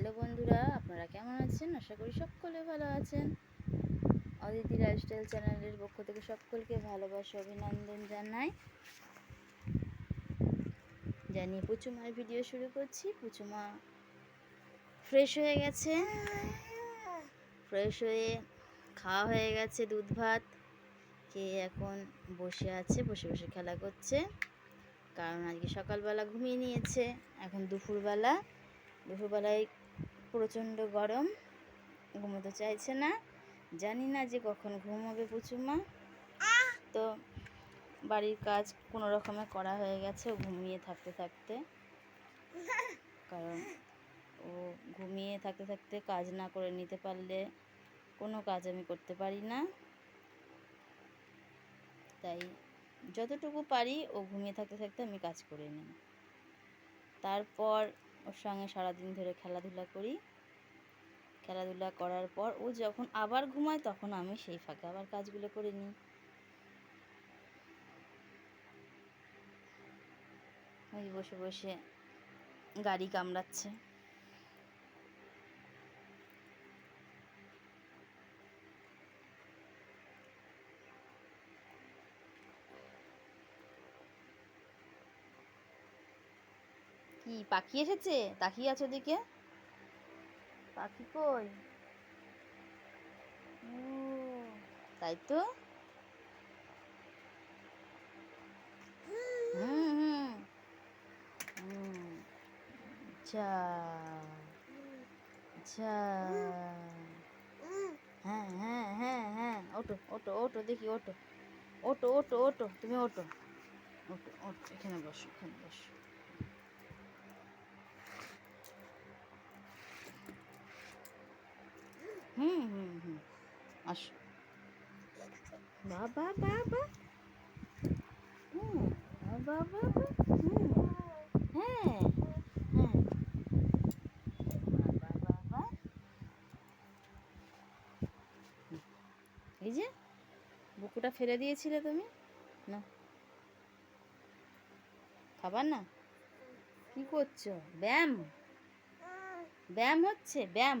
Hello বন্ধুরা, আপনারা কেমন আছেন? আশা করি সকলে ভালো আছেন। অদিতি লাইফস্টাইল চ্যানেলের পক্ষ থেকে সকলকে ভালোবাসা, অভিনন্দন জানাই। জানিয়ে পুচুমার ভিডিও শুরু করছি। পুচুমা ফ্রেশ হয়ে গেছে। ফ্রেশ হয়ে খাওয়া হয়ে গেছে, দুধ ভাত। খেয়ে এখন বসে আছে, বসে বসে খেলা করছে। কারণ আজকে সকালবেলা ঘুমিয়ে নিয়েছে। এখন দুপুরবেলা দুপুরবেলায় প্রচণ্ড গরম, ঘুমোতে চাইছে না। জানি না যে কখন ঘুমোবে পুচুমা। তো বাড়ির কাজ কোনো রকমে করা হয়ে গেছে ঘুমিয়ে থাকতে থাকতে। কারণ ও ঘুমিয়ে থাকতে থাকতে কাজ না করে নিতে পারলে কোনো কাজ আমি করতে পারি না। তাই যতটুকু পারি ও ঘুমিয়ে থাকতে থাকতে আমি কাজ করে নিই। তারপর ওর সঙ্গে সারাদিন ধরে খেলাধুলা করি। খেলাধুলা করার পর ও যখন আবার ঘুমায় তখন আমি সেই ফাঁকে আবার কাজগুলো করে নিই। ওই বসে বসে গাড়ি কামড়াচ্ছে। কি, পাখি এসেছে? তাকিয়ে আছো দিকে পাখি কই? তাই তো? হুম হুম যা যা হ্যাঁ হ্যাঁ হ্যাঁ হ্যাঁ ওটো ওটো ওটো দেখি ওটো ওটো ওটো ওটো তুমি ওটো ওটো ওটো এখানে বসো এখানে বসো। হুম হুম হুম। আসো। বাবা বাবা। হুম। বাবা বাবা। হুম। হ্যাঁ হ্যাঁ বাবা বাবা এই যে বুকুটা ফেলে দিয়েছিলে তুমি? না। খাবার না? কি করছ? ব্যায়াম? ব্যায়াম হচ্ছে? ব্যায়াম?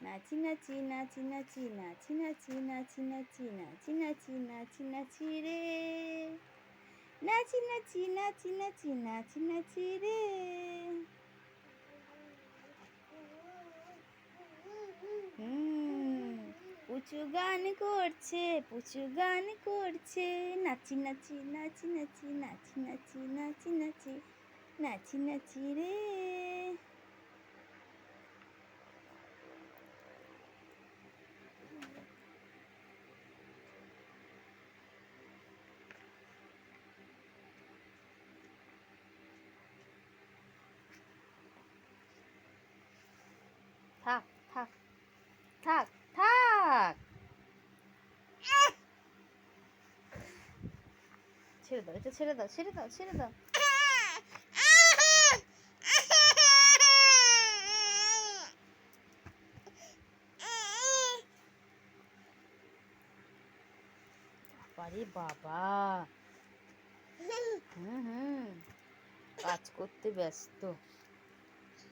নাচি নাচি নাচি নাচি নাচি নাচি নাচি নাচি নাচি নাচি নাচি নাচি রে নাচি নাচি নাচি নাচি নাচি নাচি রে পুচু গান করছে পুচু গান করছে নাচি নাচি নাচি নাচি নাচি নাচি নাচি নাচি নাচি নাচি রে থাক থাক থাক থাক। ছেড়ে দাও, এটা ছেড়ে দাও ছেড়ে দাও ছেড়ে দাও। বাবারে বাবা। হুম হুম। কাজ করতে ব্যস্ত।